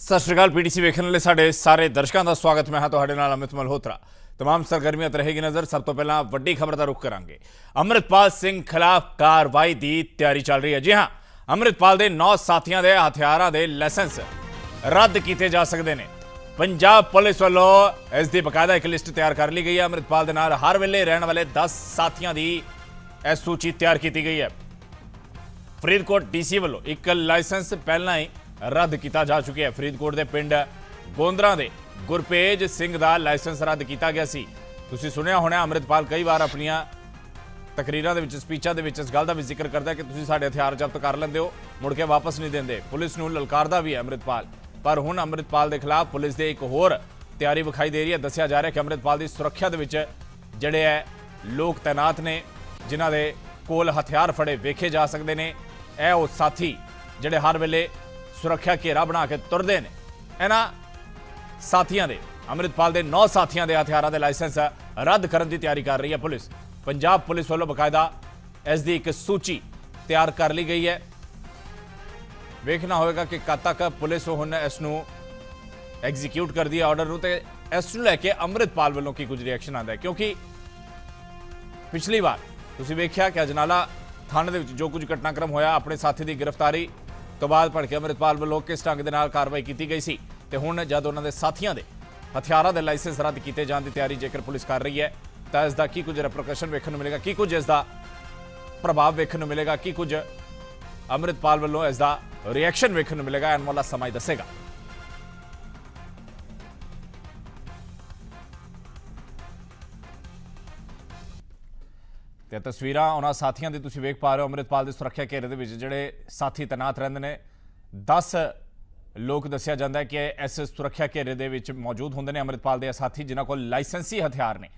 ਸਤਿ ਸ਼੍ਰੀ ਅਕਾਲ ਪੀਟੀਸੀ ਵੇਖਣ ਵਾਲੇ ਸਾਡੇ ਸਾਰੇ ਦਰਸ਼ਕਾਂ ਦਾ ਸਵਾਗਤ ਮੈਂ ਹਾਂ ਤੁਹਾਡੇ ਨਾਲ ਅਮਿਤ ਮਲਹੋਤਰਾ तमाम ਸਰਗਰਮੀਆਂ ਤੇ ਰਹੇਗੀ ਨਜ਼ਰ ਸਭ ਤੋਂ ਪਹਿਲਾਂ ਵੱਡੀ ਖਬਰ ਦਾ ਰੁਖ ਕਰਾਂਗੇ ਅੰਮ੍ਰਿਤਪਾਲ ਸਿੰਘ ਖਿਲਾਫ ਕਾਰਵਾਈ ਦੀ ਤਿਆਰੀ ਚੱਲ ਰਹੀ ਹੈ ਜੀ ਹਾਂ ਅੰਮ੍ਰਿਤਪਾਲ ਦੇ 9 ਸਾਥੀਆਂ ਦੇ ਹਥਿਆਰਾਂ ਦੇ ਲਾਇਸੈਂਸ ਰੱਦ ਕੀਤੇ ਜਾ ਸਕਦੇ ਨੇ ਪੰਜਾਬ ਪੁਲਿਸ ਵੱਲੋਂ ਇਸ ਦੀ ਬਕਾਇਦਾ ਇੱਕ ਲਿਸਟ ਤਿਆਰ ਕਰ ਲਈ ਗਈ ਹੈ ਅੰਮ੍ਰਿਤਪਾਲ ਦੇ ਨਾਲ ਹਰ ਵੇਲੇ ਰਹਿਣ ਵਾਲੇ 10 ਸਾਥੀਆਂ ਦੀ ਇਹ ਸੂਚੀ ਤਿਆਰ ਕੀਤੀ ਗਈ ਹੈ ਫਰੀਦਕੋਟ ਡੀਸੀ ਵੱਲੋਂ ਇੱਕ ਲਾਇਸੈਂਸ ਪਹਿਲਾਂ ਹੀ ਰੱਦ ਕੀਤਾ ਜਾ ਚੁੱਕਿਆ ਹੈ। ਫਰੀਦਕੋਟ ਦੇ ਪਿੰਡ ਗੋਂਦਰਾ ਦੇ ਗੁਰਪੇਜ ਸਿੰਘ ਦਾ ਲਾਇਸੈਂਸ ਰੱਦ ਕੀਤਾ ਗਿਆ ਸੀ। ਤੁਸੀਂ ਸੁਣਿਆ ਹੋਣਾ ਅੰਮ੍ਰਿਤਪਾਲ ਕਈ ਵਾਰ ਆਪਣੀਆਂ ਤਕਰੀਰਾਂ ਦੇ ਵਿੱਚ, ਸਪੀਚਾਂ ਦੇ ਵਿੱਚ ਇਸ ਗੱਲ ਦਾ ਵੀ ਜ਼ਿਕਰ ਕਰਦਾ ਕਿ ਤੁਸੀਂ ਸਾਡੇ ਹਥਿਆਰ ਜ਼ਬਤ ਕਰ ਲੈਂਦੇ ਹੋ, ਮੁੜ ਕੇ ਵਾਪਸ ਨਹੀਂ ਦਿੰਦੇ। ਪੁਲਿਸ ਨੂੰ ਲਲਕਾਰਦਾ ਵੀ ਹੈ ਅੰਮ੍ਰਿਤਪਾਲ। ਪਰ ਹੁਣ ਅੰਮ੍ਰਿਤਪਾਲ ਦੇ ਖਿਲਾਫ ਪੁਲਿਸ ਦੇ ਇੱਕ ਹੋਰ ਤਿਆਰੀ ਵਿਖਾਈ ਦੇ ਰਹੀ ਹੈ। ਦੱਸਿਆ ਜਾ ਰਿਹਾ ਕਿ ਅੰਮ੍ਰਿਤਪਾਲ ਦੀ ਸੁਰੱਖਿਆ ਦੇ ਵਿੱਚ ਜਿਹੜੇ ਹੈ, ਲੋਕ ਤਾਇਨਾਤ ਨੇ, ਜਿਨ੍ਹਾਂ ਦੇ ਕੋਲ ਹਥਿਆਰ ਫੜੇ ਵੇਖੇ ਜਾ ਸਕਦੇ ਨੇ। ਇਹ ਉਹ ਸਾਥੀ ਜਿਹੜੇ ਹਰ ਵੇਲੇ ਸੁਰੱਖਿਆ ਘੇਰਾ ਬਣਾ ਕੇ ਤੁਰਦੇ ਨੇ। ਇਹਨਾਂ ਸਾਥੀਆਂ ਦੇ, ਅੰਮ੍ਰਿਤਪਾਲ ਦੇ 9 ਸਾਥੀਆਂ ਦੇ ਹਥਿਆਰਾਂ ਦੇ ਲਾਇਸੈਂਸ ਰੱਦ ਕਰਨ ਦੀ ਤਿਆਰੀ ਕਰ ਰਹੀ ਹੈ ਪੁਲਿਸ। ਪੰਜਾਬ ਪੁਲਿਸ ਵੱਲੋਂ ਬਕਾਇਦਾ ਇਸ ਦੀ ਇੱਕ ਸੂਚੀ ਤਿਆਰ ਕਰ ਲਈ ਗਈ ਹੈ। ਵੇਖਣਾ ਹੋਵੇਗਾ ਕਿ ਕਦ ਤੱਕ ਪੁਲਿਸ ਹੁਣ ਇਸ ਨੂੰ ਐਗਜ਼ੀਕਿਊਟ ਕਰਦੀ ਹੈ ਆਰਡਰ ਨੂੰ ਤੇ ਇਸ ਨੂੰ ਲੈ ਕੇ ਅੰਮ੍ਰਿਤਪਾਲ ਵੱਲੋਂ ਕੀ ਕੁਝ ਰਿਐਕਸ਼ਨ ਆਉਂਦਾ ਹੈ? ਕਿਉਂਕਿ ਪਿਛਲੀ ਵਾਰ ਤੁਸੀਂ ਵੇਖਿਆ ਕਿ ਅਜਨਾਲਾ ਥਾਣੇ ਦੇ ਵਿੱਚ ਜੋ ਕੁਝ ਘਟਨਾਕ੍ਰਮ ਹੋਇਆ, ਆਪਣੇ ਸਾਥੀ ਦੀ ਗ੍ਰਿਫਤਾਰੀ ਤੋਂ ਬਾਅਦ ਭੜਕੇ ਅੰਮ੍ਰਿਤਪਾਲ ਵੱਲੋਂ ਕਿਸ ਢੰਗ ਦੇ ਨਾਲ ਕਾਰਵਾਈ ਕੀਤੀ ਗਈ ਸੀ? ਤੇ ਹੁਣ ਜਦ ਉਹਨਾਂ ਦੇ ਸਾਥੀਆਂ ਦੇ ਹਥਿਆਰਾਂ ਦੇ ਲਾਇਸੈਂਸ ਰੱਦ ਕੀਤੇ ਜਾਣ ਦੀ ਤਿਆਰੀ ਜੇਕਰ ਪੁਲਿਸ ਕਰ ਰਹੀ ਹੈ, ਤਾਂ ਇਸ ਦਾ ਕੀ ਕੁਝ ਰਿਪਰਕਸ਼ਨ ਵੇਖਣ ਨੂੰ ਮਿਲੇਗਾ? ਕੀ ਕੁਝ ਇਸ ਦਾ ਪ੍ਰਭਾਵ ਵੇਖਣ ਨੂੰ ਮਿਲੇਗਾ? ਕੀ ਕੁਝ ਅੰਮ੍ਰਿਤਪਾਲ ਵੱਲੋਂ ਇਸ ਦਾ ਰਿਐਕਸ਼ਨ ਵੇਖਣ ਨੂੰ ਮਿਲੇਗਾ? ਆਉਣ ਵਾਲਾ ਸਮਾਂ ਦੱਸੇਗਾ। ਤੇ ਤਸਵੀਰਾਂ ਉਹਨਾਂ ਸਾਥੀਆਂ ਦੀ ਤੁਸੀਂ ਵੇਖ ਪਾ ਰਹੇ ਹੋ, ਅੰਮ੍ਰਿਤਪਾਲ ਦੇ ਸੁਰੱਖਿਆ ਘੇਰੇ ਦੇ ਵਿੱਚ, ਜਿਹੜੇ ਸਾਥੀ ਤੈਨਾਤ ਰਹਿੰਦੇ ਨੇ। 10 ਲੋਕ ਦੱਸਿਆ ਜਾਂਦਾ ਕਿ ਇਸ ਸੁਰੱਖਿਆ ਘੇਰੇ ਦੇ ਵਿੱਚ ਮੌਜੂਦ ਹੁੰਦੇ ਨੇ ਅੰਮ੍ਰਿਤਪਾਲ ਦੇ ਇਹ ਸਾਥੀ, ਜਿਨ੍ਹਾਂ ਕੋਲ ਲਾਇਸੈਂਸੀ ਹਥਿਆਰ ਨੇ।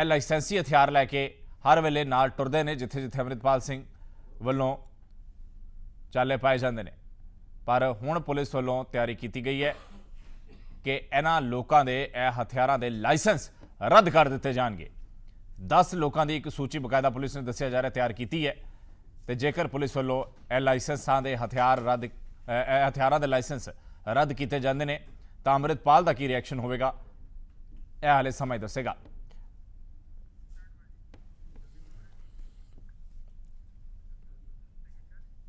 ਇਹ ਲਾਇਸੈਂਸੀ ਹਥਿਆਰ ਲੈ ਕੇ ਹਰ ਵੇਲੇ ਨਾਲ ਟੁਰਦੇ ਨੇ ਜਿੱਥੇ ਜਿੱਥੇ ਅੰਮ੍ਰਿਤਪਾਲ ਸਿੰਘ ਵੱਲੋਂ ਚਾਲੇ ਪਾਏ ਜਾਂਦੇ ਨੇ। ਪਰ ਹੁਣ ਪੁਲਿਸ ਵੱਲੋਂ ਤਿਆਰੀ ਕੀਤੀ ਗਈ ਹੈ ਕਿ ਇਹਨਾਂ ਲੋਕਾਂ ਦੇ ਇਹ ਹਥਿਆਰਾਂ ਦੇ ਲਾਇਸੈਂਸ ਰੱਦ ਕਰ ਦਿੱਤੇ ਜਾਣਗੇ। 10 ਲੋਕਾਂ ਦੀ ਇੱਕ ਸੂਚੀ ਬਕਾਇਦਾ ਪੁਲਿਸ ਨੇ ਦੱਸਿਆ ਜਾ ਰਿਹਾ, ਤਿਆਰ ਕੀਤੀ ਹੈ। ਤੇ ਜੇਕਰ ਪੁਲਿਸ ਵੱਲੋਂ ਇਹ ਲਾਇਸੈਂਸਾਂ ਦੇ ਹਥਿਆਰ ਰੱਦ ਇਹ ਹਥਿਆਰਾਂ ਦੇ ਲਾਇਸੈਂਸ ਰੱਦ ਕੀਤੇ ਜਾਂਦੇ ਨੇ, ਤਾਂ ਅੰਮ੍ਰਿਤਪਾਲ ਦਾ ਕੀ ਰਿਐਕਸ਼ਨ ਹੋਵੇਗਾ, ਇਹ ਹਾਲੇ ਸਮਾਂ ਦੱਸੇਗਾ।